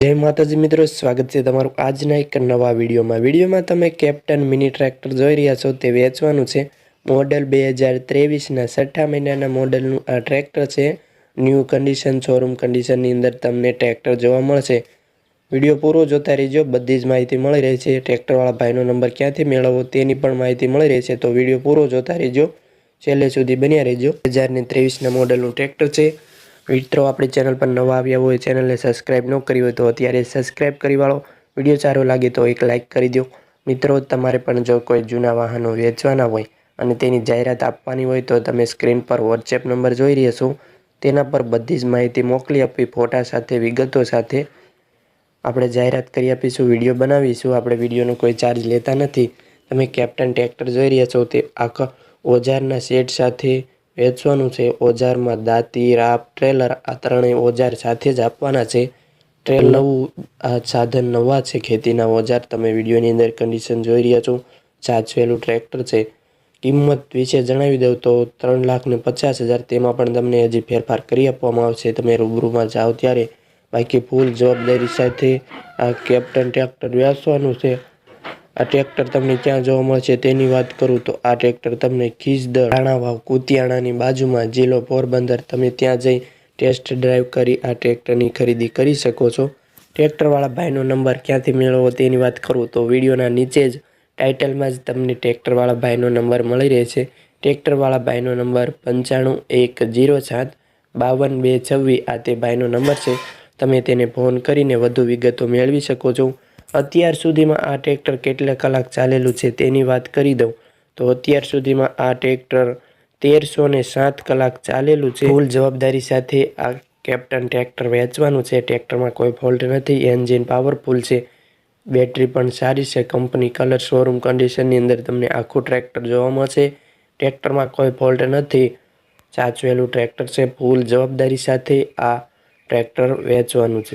જય માતાજી મિત્રો, સ્વાગત છે તમારું આજના એક નવા વિડીયોમાં. વિડીયોમાં તમે કેપ્ટન મિની ટ્રેક્ટર જોઈ રહ્યા છો, તે વેચવાનું છે. મોડલ બે હજાર ત્રેવીસના છઠ્ઠા મહિનાના મોડલનું આ ટ્રેક્ટર છે. ન્યૂ કન્ડિશન, શોરૂમ કન્ડિશનની અંદર તમને ટ્રેક્ટર જોવા મળશે. વીડિયો પૂરો જોતા રહેજો, બધી જ માહિતી મળી રહી છે. ટ્રેક્ટરવાળા ભાઈનો નંબર ક્યાંથી મેળવવો તેની પણ માહિતી મળી રહી છે, તો વીડિયો પૂરો જોતા રહેજો. છેલ્લે સુધી બન્યા રહેજો. હજારની ત્રેવીસના મોડલનું ટ્રેક્ટર છે. મિત્રો, આપણી ચેનલ પર નવા આવ્યા હોય, ચેનલને સબસ્ક્રાઈબ ન કરી હોય તો અત્યારે સબસ્ક્રાઈબ કરી વાળો. વીડિયો સારો લાગે તો એક લાઇક કરી દો. મિત્રો, તમારે પણ જો કોઈ જૂના વાહનો વેચવાના હોય અને તેની જાહેરાત આપવાની હોય તો તમે સ્ક્રીન પર વોટ્સએપ નંબર જોઈ રહ્યા છો. તેના પર બધી જ માહિતી મોકલી આપી ફોટા સાથે, વિગતો સાથે. આપણે જાહેરાત કરી આપીશું, વીડિયો બનાવીશું. આપણે વિડીયોનો કોઈ ચાર્જ લેતા નથી. તમે કેપ્ટન ટ્રેક્ટર જોઈ રહ્યા છો તે આખા ઓજારના સેટ સાથે વેચવાનું છે. ઓજારમાં દાંતી રાપ ટ્રેલર આ ત્રણેય ઓજાર સાથે જ આપવાના છે. ટ્રેલ નવું, આ સાધન નવા છે ખેતીના ઓજાર. તમે વિડીયોની અંદર કન્ડિશન જોઈ રહ્યા છો. સાચવેલું ટ્રેક્ટર છે. કિંમત વિશે જણાવી દઉં તો ત્રણ લાખ ને પચાસ હજાર તેમાં પણ તમને હજી ફેરફાર કરી આપવામાં આવશે. તમે રૂબરૂમાં જાઓ ત્યારે બાકી ફૂલ જવાબદારી સાથે આ કેપ્ટન ટ્રેક્ટર વેચવાનું છે. આ ટ્રેક્ટર તમને ક્યાં જોવા મળશે તેની વાત કરું તો આ ટ્રેક્ટર તમને ખીજદર રાણાવાવ કુતિયાણાની બાજુમાં જિલ્લો પોરબંદર તમે ત્યાં જઈ ટેસ્ટ ડ્રાઈવ કરી આ ટ્રેક્ટરની ખરીદી કરી શકો છો. ટ્રેક્ટરવાળા ભાઈનો નંબર ક્યાંથી મેળવવો તેની વાત કરું તો વિડીયોના નીચે જ ટાઇટલમાં જ તમને ટ્રેક્ટરવાળા ભાઈનો નંબર મળી રહેશે. ટ્રેક્ટરવાળા ભાઈનો નંબર પંચાણું એક જીરો સાત બાવન બે છવ્વીસ આ તે ભાઈનો નંબર છે. તમે તેને ફોન કરીને વધુ વિગતો મેળવી શકો છો. અત્યાર સુધીમાં આ ટ્રેક્ટર કેટલા કલાક ચાલેલું છે તેની વાત કરી દઉં. તો અત્યાર સુધીમાં આ ટ્રેક્ટર તેરસો ને સાત કલાક ચાલેલું છે. ફૂલ જવાબદારી સાથે આ કેપ્ટન ટ્રેક્ટર વેચવાનું છે. ટ્રેક્ટરમાં કોઈ ફોલ્ટ નથી. એન્જિન પાવરફુલ છે. બેટરી પણ સારી છે. કંપની કલર, શોરૂમ કન્ડિશનની અંદર તમને આખું ટ્રેક્ટર જોવા મળશે. ટ્રેક્ટરમાં કોઈ ફોલ્ટ નથી. સાચવેલું ટ્રેક્ટર છે. ફૂલ જવાબદારી સાથે આ ટ્રેક્ટર વેચવાનું છે.